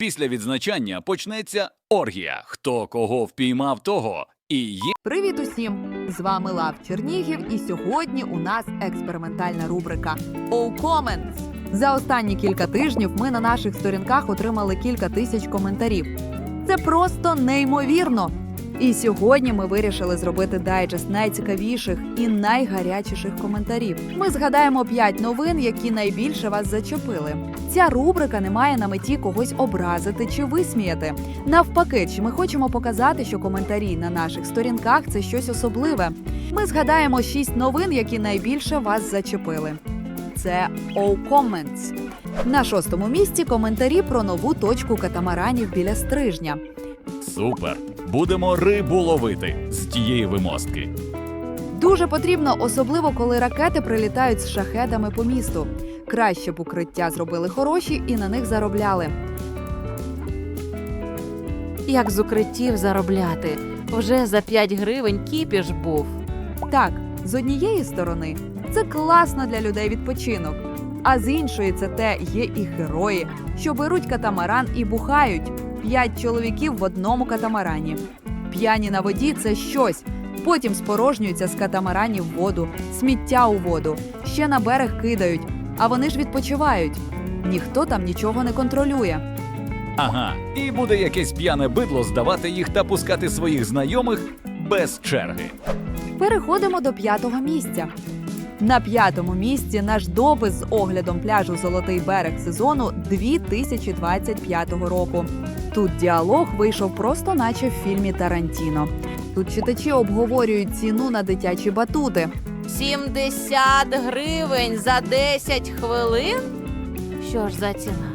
Після відзначання почнеться оргія. Хто кого впіймав, того і є. Привіт усім! З вами Лав Чернігів, і сьогодні у нас експериментальна рубрика «All Comments». За останні кілька тижнів ми на наших сторінках отримали кілька тисяч коментарів. Це просто неймовірно. І сьогодні ми вирішили зробити дайджест найцікавіших і найгарячіших коментарів. Ми згадаємо 5 новин, які найбільше вас зачепили. Ця рубрика не має на меті когось образити чи висміяти. Навпаки, чи ми хочемо показати, що коментарі на наших сторінках це щось особливе. Ми згадаємо 6 новин, які найбільше вас зачепили. Це All Comments. На шостому місці коментарі про нову точку катамаранів біля стрижня. Супер! Будемо рибу ловити з тієї вимостки. Дуже потрібно, особливо коли ракети прилітають з шахедами по місту. Краще б укриття зробили хороші і на них заробляли. Як з укриттів заробляти? Вже за 5 гривень кіпіш був. Так, з однієї сторони це класно для людей відпочинок. А з іншої, це те є і герої, що беруть катамаран і бухають. П'ять чоловіків в одному катамарані. П'яні на воді це щось. Потім спорожнюються з катамаранів в воду, сміття у воду, ще на берег кидають, а вони ж відпочивають. Ніхто там нічого не контролює. Ага, і буде якесь п'яне бидло здавати їх та пускати своїх знайомих без черги. Переходимо до п'ятого місця. На п'ятому місці наш допис з оглядом пляжу Золотий берег сезону 2025 року. Тут діалог вийшов просто, наче в фільмі Тарантіно. Тут читачі обговорюють ціну на дитячі батути. 70 гривень за 10 хвилин? Що ж за ціна?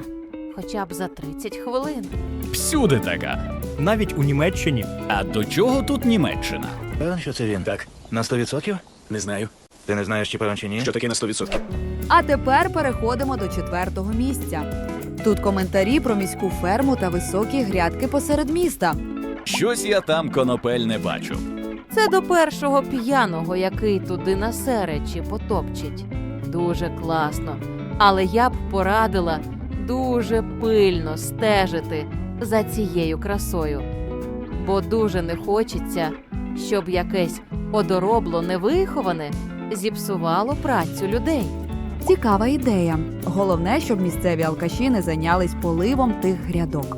Хоча б за 30 хвилин. Всюди така. Навіть у Німеччині А до чого тут Німеччина? Певен, що це він? Так, На 100%? не знаю. Ти не знаєш, чи певен чи ні? Що таке на 100%? А тепер переходимо до четвертого місця. Тут коментарі про міську ферму та високі грядки посеред міста. Щось я там конопель не бачу. Це до першого п'яного, який туди на серечі потопчить. Дуже класно. Але я б порадила дуже пильно стежити за цією красою. Бо дуже не хочеться, щоб якесь одоробло невиховане зіпсувало працю людей. Цікава ідея. Головне, щоб місцеві алкаші не зайнялись поливом тих грядок.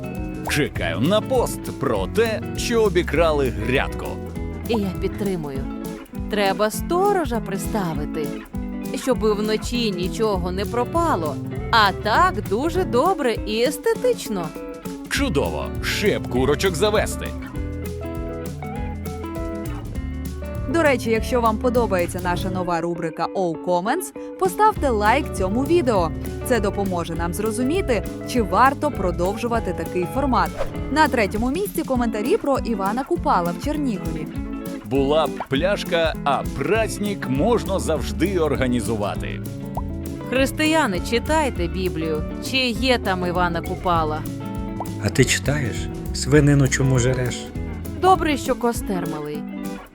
Чекаю на пост про те, що обікрали грядку. І я підтримую. Треба сторожа приставити, щоб вночі нічого не пропало. А так дуже добре і естетично. Чудово! Ще б курочок завести. До речі, якщо вам подобається наша нова рубрика All Comments, поставте лайк цьому відео. Це допоможе нам зрозуміти, чи варто продовжувати такий формат. На третьому місці коментарі про Івана Купала в Чернігові. Була б пляшка, а праздник можна завжди організувати. Християни, читайте Біблію. Чи є там Івана Купала? А ти читаєш? Свинину чому жереш? Добре, що костер малий.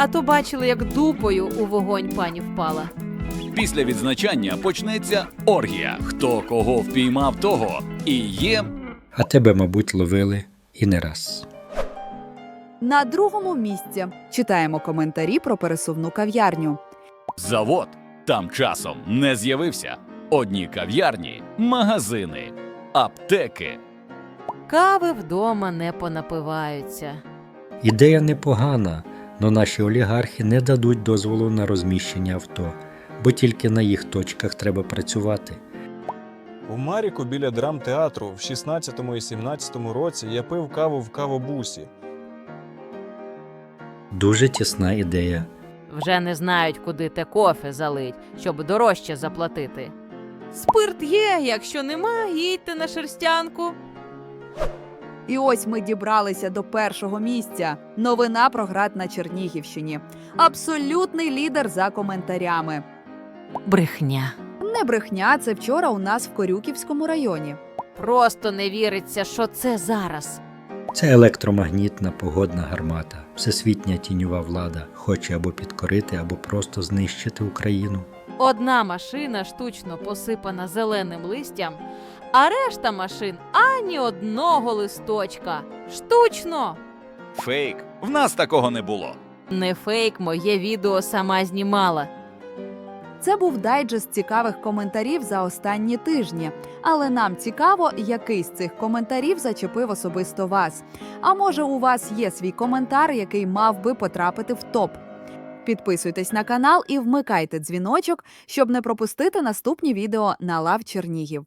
А то бачили, як дупою у вогонь пані впала. Після відзначання почнеться оргія. Хто кого впіймав, того і є. А тебе, мабуть, ловили і не раз. На другому місці читаємо коментарі про пересувну кав'ярню. Завод там часом не з'явився. Одні кав'ярні, магазини, аптеки. Кави вдома не понапиваються. Ідея непогана, но наші олігархи не дадуть дозволу на розміщення авто, бо тільки на їх точках треба працювати. У Маріку біля драмтеатру в 16-му і 17-му році я пив каву в кавобусі. Дуже тісна ідея. Вже не знають, куди те кофе залить, щоб дорожче заплатити. Спирт є, якщо нема, їдьте на шерстянку. І ось ми дібралися до першого місця. Новина про град на Чернігівщині. Абсолютний лідер за коментарями. Брехня. Не брехня, це вчора у нас в Корюківському районі. Просто не віриться, що це зараз. Це електромагнітна погодна гармата. Всесвітня тіньова влада хоче або підкорити, або просто знищити Україну. Одна машина штучно посипана зеленим листям, а решта машин ані одного листочка. Штучно! Фейк. В нас такого не було. Не фейк, моє відео сама знімала. Це був дайджест цікавих коментарів за останні тижні. Але нам цікаво, який з цих коментарів зачепив особисто вас. А може, у вас є свій коментар, який мав би потрапити в топ. Підписуйтесь на канал і вмикайте дзвіночок, щоб не пропустити наступні відео на Лав Чернігів.